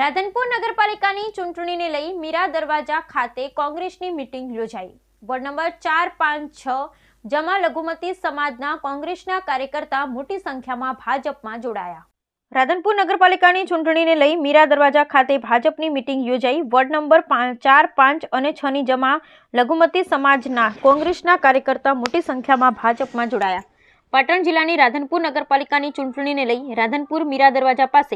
રાધનપુર નગરપાલિકાની ચૂંટણીને લઈ મીરા દરવાજા ખાતે કોંગ્રેસની મીટિંગ યોજાઈ. વોર્ડ નંબર ચાર, પાંચ, છ જમા લઘુમતી સમાજના કોંગ્રેસના કાર્યકર્તા મોટી સંખ્યામાં ભાજપમાં જોડાયા. રાધનપુર નગરપાલિકાની ચૂંટણીને લઈ મીરા દરવાજા ખાતે ભાજપની મિટિંગ યોજાઈ. વોર્ડ નંબર ચાર, પાંચ અને છની જમા લઘુમતી સમાજના કોંગ્રેસના કાર્યકર્તા મોટી સંખ્યામાં ભાજપમાં જોડાયા. પાટણ જિલ્લાની રાધનપુર નગરપાલિકાની ચૂંટણીને લઈ રાધનપુર મીરા દરવાજા પાસે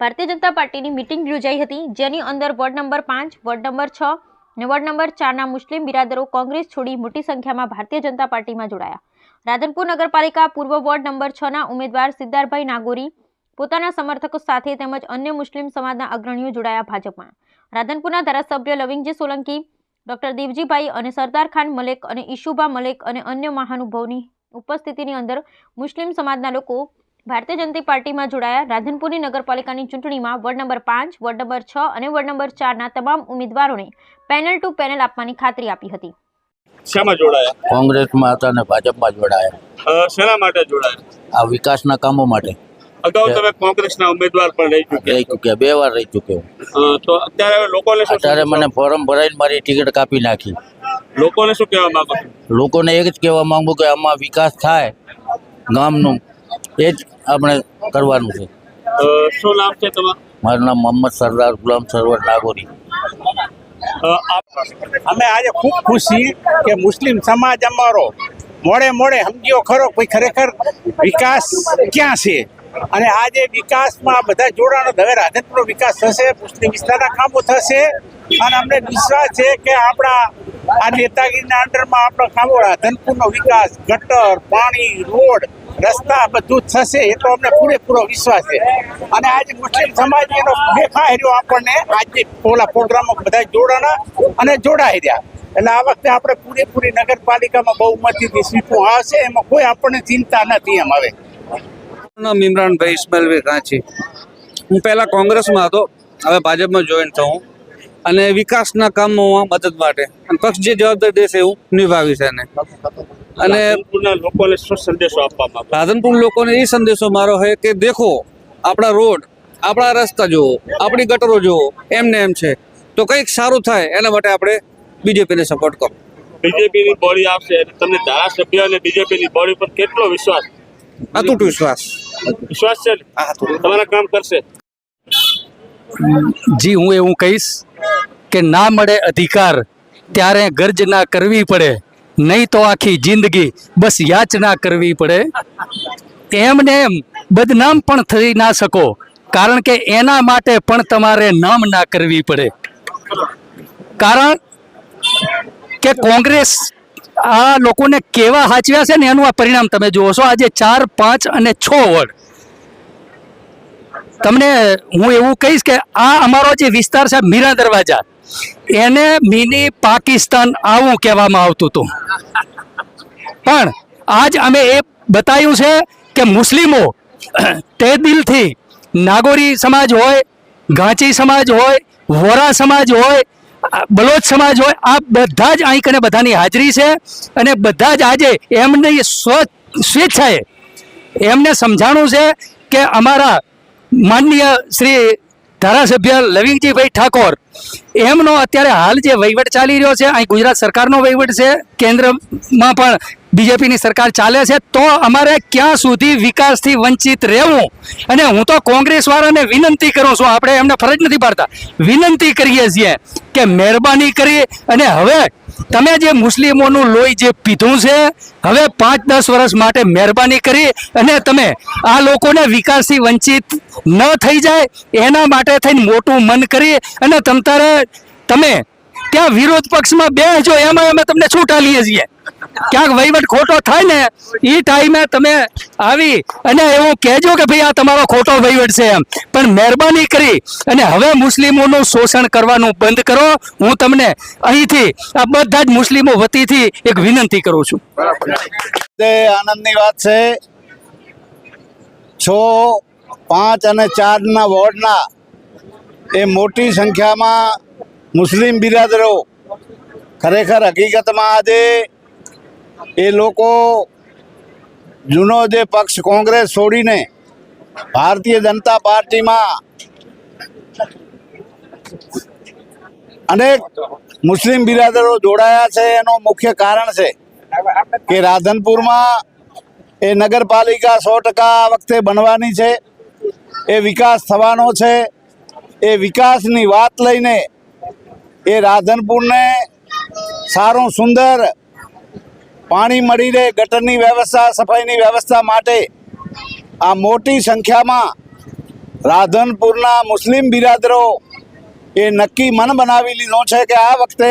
ભારતીય જનતા પાર્ટીની મિટિંગ યોજાઈ હતી, જેની અંદર વોર્ડ નંબર પાંચ, વોર્ડ નંબર છ અને વોર્ડ નંબર ચારના મુસ્લિમ બિરાદરો કોંગ્રેસ છોડી મોટી સંખ્યામાં ભારતીય જનતા પાર્ટીમાં જોડાયા. રાધનપુર નગરપાલિકા પૂર્વ વોર્ડ નંબર છના ઉમેદવાર સિદ્ધાર્ભાઈ નાગોરી પોતાના સમર્થકો સાથે તેમજ અન્ય મુસ્લિમ સમાજના અગ્રણીઓ જોડાયા ભાજપમાં. રાધનપુરના ધારાસભ્ય લવિંગજી સોલંકી, ડોક્ટર દેવજીભાઈ અને સરદાર ખાન મલેક અને ઈશુભા મલેક અને અન્ય મહાનુભાવોની ઉપસ્થિતિની અંદર મુસ્લિમ સમાજના લોકો ભારતીય જનતા પાર્ટીમાં જોડાયા. રાધનપુરની નગરપાલિકાની ચૂંટણીમાં વોર્ડ નંબર પાંચ વોર્ડ નંબર છ અને વોર્ડ નંબર ચારના તમામ ઉમેદવારોને પેનલ ટુ પેનલ આપવાની ખાતરી આપી હતી. શામાં જોડાયા? કોંગ્રેસમાં હતા અને ભાજપમાં જોડાયા. શેના માટે જોડાયા? આ વિકાસના કામો માટે. અગાઉ તમે કોંગ્રેસના ઉમેદવાર પણ રહી ચૂક્યા રહી ચૂક્યા બે વાર રહી ચૂક્યો તો અત્યારે લોકોને અત્યારે મને ફોર્મ ભરાઈને મારી ટિકિટ કાપી નાખી. લોકોને શું કહેવા માંગો લોકોને એ જ કહેવા માંગુ કે આમાં વિકાસ થાય ગામનું. એ જ આપણે કરવાનું છે. શું નામ છે તમારું? મારું નામ મોહમ્મદ સરદાર ગુલામ સરવર નાગોરી. અમે આજે ખૂબ ખુશી કે મુસ્લિમ સમાજ અમારો મોડે મોડે સમજ્યો ખરો કોઈ ખરેખર વિકાસ ક્યાં છે? અને આજે વિકાસમાં બધા જોડાણો, હવે રાધનપુરનો વિકાસ થશે, મુસ્લિમ વિસ્તારના કામો થશે. અને અમને વિશ્વાસ છે કે આપણા આ નેતાગીરીના અંડરમાં આપણો કામો રાધનપુરનો વિકાસ, ગટર, પાણી, રોડ, રસ્તા બધું જ થશે, એ તો અમને પૂરેપૂરો વિશ્વાસ છે. અને આજે મુસ્લિમ સમાજ એનો દેખાઈ રહ્યો આપણને આજે ઓલા પ્રોગ્રામમાં બધા જોડાણા અને જોડાઈ રહ્યા. એટલે આ વખતે આપણે પૂરેપૂરી નગરપાલિકામાં બહુમતીથી સીટો આવશે, એમાં કોઈ આપણને ચિંતા નથી એમ હવે. નામ ઇમરાનભાઈ ઇસ્માઇલભાઈ કાંચી હું પહેલાં કોંગ્રેસમાં હતો હવે ભાજપમાં જોઈન થઉં અને વિકાસના કામોમાં મદદ માટે. અને પક્ષ જે જવાબદારી દેશે એવું નિભાવીશ એને. અને લોકોને શું સંદેશો આપવામાં રાધનપુર લોકોને એ સંદેશો મારો છે કે દેખો આપણા રોડ આપણા રસ્તા જુઓ આપણી ગટરો જુઓ એમને એમ છે. તો કંઈક સારું થાય એના માટે આપણે બીજેપીને સપોર્ટ કરો. બીજેપીની બોડી આપશે તમને ધારાસભ્ય અને બીજેપીની બોડી પર કેટલો વિશ્વાસ? અતૂટ વિશ્વાસ. વિશ્વાસ છે? ને? તમારા કામ કરશે. જી, હું એવું કહીશ કે ના મળે અધિકાર, ત્યારે ગર્જના કરવી પડે. નહીં તો આખી જિંદગી બસ યાચના કરવી પડે. એમને એમ બદનામ પણ થઈ ના શકો, કારણ કે એના માટે પણ તમારે નામ ના કરવી પડે. કારણ કે કોંગ્રેસ આ લોકોને કેવા હાચવ્યા છે ને એનું આ પરિણામ તમે જુઓ છો. આજે ચાર, પાંચ અને છ વોર્ડ. તમને હું એવું કહીશ કે આ અમારો જે વિસ્તાર છે મીરા દરવાજા, એને મિની પાકિસ્તાન આવું કહેવામાં આવતું હતું. પણ આજ અમે એ બતાવ્યું છે કે મુસ્લિમો તે દિલથી નાગોરી સમાજ હોય, ઘાંચી સમાજ હોય, વોરા સમાજ હોય બલોચ સમાજ હોય, આ બધા જ અહીં કને બધાની હાજરી છે અને બધા જ આજે એમને સ્વ સ્વેચ્છાએ એમને સમજાણું છે કે અમારા માનનીય શ્રી ધારાસભ્ય લવિંગજીભાઈ ઠાકોર, એમનો અત્યારે હાલ જે વહીવટ ચાલી રહ્યો છે, અહીં ગુજરાત સરકારનો વહીવટ છે, કેન્દ્રમાં પણ બીજેપીની સરકાર ચાલે છે, તો અમારે ક્યાં સુધી વિકાસથી વંચિત રહેવું? અને હું તો કોંગ્રેસવાળાને વિનંતી કરું છું, આપણે એમને ફરજ નથી પાડતા. વિનંતી કરીએ છીએ કે મહેરબાની કરી, અને હવે તમે જે મુસ્લિમોનું લોહી જે પીધું છે, હવે પાંચ દસ વર્ષ માટે મહેરબાની કરી, અને તમે આ લોકોને વિકાસથી વંચિત ન થઈ જાય, એના માટે થઈને મોટું મન કરી, અને તમ તારે તમે ત્યાં વિરોધ પક્ષમાં બેસજો એમાં અમે તમને છૂટા લઈએ છીએ. ક્યાંક વહીવટ ખોટો થાય ને એ ટાઈમે તમે આવી અને એવું કહેજો કે ભાઈ આ તમારો ખોટો વહીવટ છે એમ. પણ મહેરબાની કરી અને હવે મુસ્લિમોનું શોષણ કરવાનું બંધ કરો. હું તમને અહીંથી, આ બધા જ મુસ્લિમો વતીથી એક વિનંતી કરું છું. તે આનંદની વાત છે. છ, પાંચ અને ચારના વોર્ડના એ મોટી સંખ્યામાં મુસ્લિમ બિરાદરો ખરેખર હકીકતમાં આજે એ લોકો જૂનો જે પક્ષ કોંગ્રેસ છોડીને ભારતીય જનતા પાર્ટીમાં અનેક મુસ્લિમ બિરાદરો જોડાયા છે, એનું મુખ્ય કારણ છે કે રાધનપુરમાં એ નગરપાલિકા સો ટકા વખતે બનવાની છે, એ વિકાસ થવાનો છે, એ વિકાસની વાત લઈને એ રાધનપુરને સારું, સુંદર પાણી મળી રહે ગટરની વ્યવસ્થા, સફાઈની વ્યવસ્થા માટે. આ મોટી સંખ્યામાં રાધનપુરના મુસ્લિમ બિરાદરો એ નક્કી મન બનાવી લીધો છે કે આ વખતે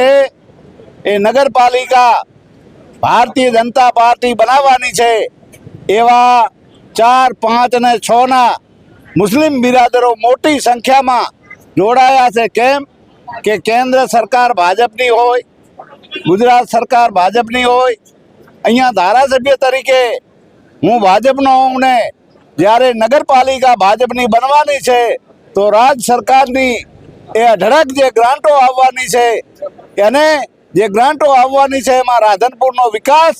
એ નગરપાલિકા ભારતીય જનતા પાર્ટી બનાવવાની છે એવા ચાર, પાંચ અને છના મુસ્લિમ બિરાદરો મોટી સંખ્યામાં જોડાયા છે. કેમ? કે કેન્દ્ર સરકાર ભાજપની હોય, ગુજરાત સરકાર ભાજપની હોય, અહીંયા ધારાસભ્ય તરીકે હું ભાજપનો હોઉં ને, જ્યારે નગરપાલિકા ભાજપની બનવાની છે, તો રાજ્ય સરકારની એ અઢળક જે ગ્રાન્ટો આવવાની છે, એને જે ગ્રાન્ટો આવવાની છે, એમાં રાધનપુરનો વિકાસ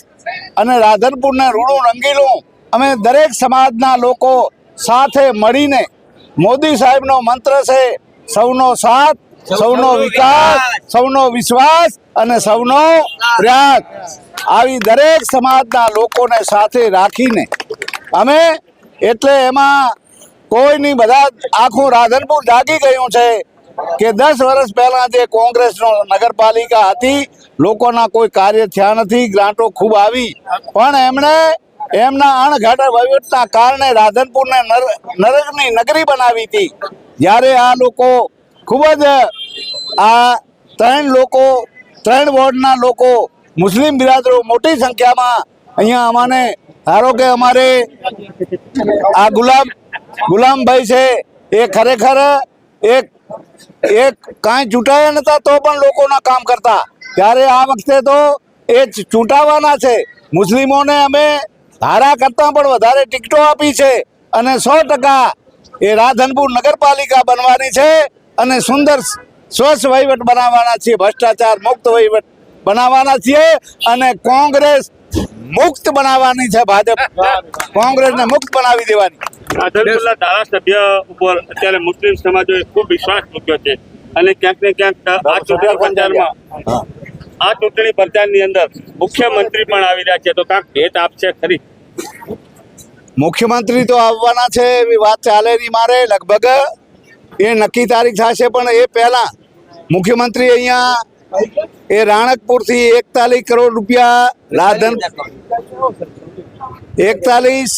અને રાધનપુરને રૂડું રંગીલું, અમે દરેક સમાજના લોકો સાથે મળીને મોદી સાહેબનો મંત્ર છે, સૌનો સાથ સૌનો વિકાસ. સૌનો વિશ્વાસ અને સૌનો પ્રયાસ આવી દરેક સમાજના લોકોને સાથે રાખીને અમે એટલે એમાં કોઈની બધા આખું રાધનપુર જાગી ગયું છે કે દસ વર્ષ પહેલા જે કોંગ્રેસનો નગરપાલિકા હતી લોકોના કોઈ કાર્ય થયા નથી ગ્રાન્ટો ખૂબ આવી. પણ એમણે એમના અણઘડ વહીવટના કારણે રાધનપુરને નર- નરકની નગરી બનાવી હતી. જ્યારે આ લોકો ખૂબ જ, આ ત્રણ લોકો, ત્રણ વોર્ડના લોકો મુસ્લિમ બિરાદરો મોટી સંખ્યામાં અહીંયા અમાને, ધારો કે અમારે આ ગુલામ, ગુલામભાઈ છે, એ ખરેખર એક એક કાંઈ ચૂંટાયા નતા તો પણ લોકોના કામ કરતા. ત્યારે આ વખતે તો એ ચૂંટાવાના છે. મુસ્લિમોને અમે ધારા કરતાં પણ વધારે ટિકટો આપી છે અને સો ટકા એ રાધનપુર નગરપાલિકા બનવાની છે. અને સુંદર સ્વચ્છ વહીવટ બનાવવાના છીએ ભ્રષ્ટાચાર મુક્ત વહીવટ બનાવવાના છીએ અને કોંગ્રેસ મુક્ત બનાવવાની છે ભાજપ કોંગ્રેસને મુક્ત બનાવી દેવાની. ધારાસભ્ય ઉપર અત્યારે મુસ્લિમ સમાજોએ ખૂબ વિશ્વાસ મૂક્યો છે અને ક્યાંક ને ક્યાંક આ ચૂંટણી પ્રચારમાં આ ચૂંટણી પ્રચારની અંદર મુખ્યમંત્રી પણ આવી રહ્યા છે તો કાંક ભેટ આપશે ખરી? મુખ્યમંત્રી તો આવવાના છે એવી વાત ચાલે નહીં મારે. લગભગ એ નક્કી તારીખ થશે, પણ એ પહેલાં મુખ્યમંત્રી અહીંયા એ રાણકપુરથી એકતાલીસ કરોડ રૂપિયા લાધન એકતાલીસ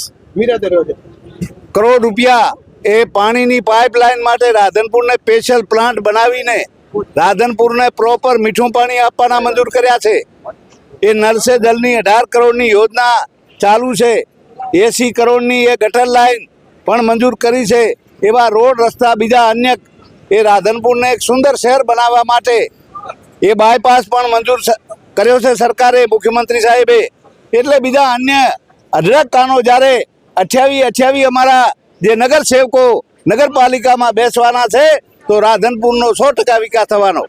કરોડ રૂપિયા એ પાણીની પાઇપલાઇન માટે રાધનપુરને સ્પેશિયલ પ્લાન્ટ બનાવીને રાધનપુરને પ્રોપર મીઠું પાણી આપવાના મંજૂર કર્યા છે. એ નરસે સે અઢાર કરોડની યોજના ચાલુ છે. એસી કરોડની એ ગટર લાઈન પણ મંજૂર કરી છે. એવા રોડ, રસ્તા, બીજા અન્ય એ રાધનપુરને એક સુંદર શહેર બનાવવા માટે એ બાયપાસ પણ મંજૂર કર્યો છે સરકારે, મુખ્યમંત્રી સાહેબે. એટલે બીજા અન્ય અઢળક કાનો જ્યારે અઠ્યાવી અઠ્યાવી અમારા જે નગર સેવકો નગરપાલિકામાં બેસવાના છે, તો રાધનપુરનો સો ટકા વિકાસ થવાનો.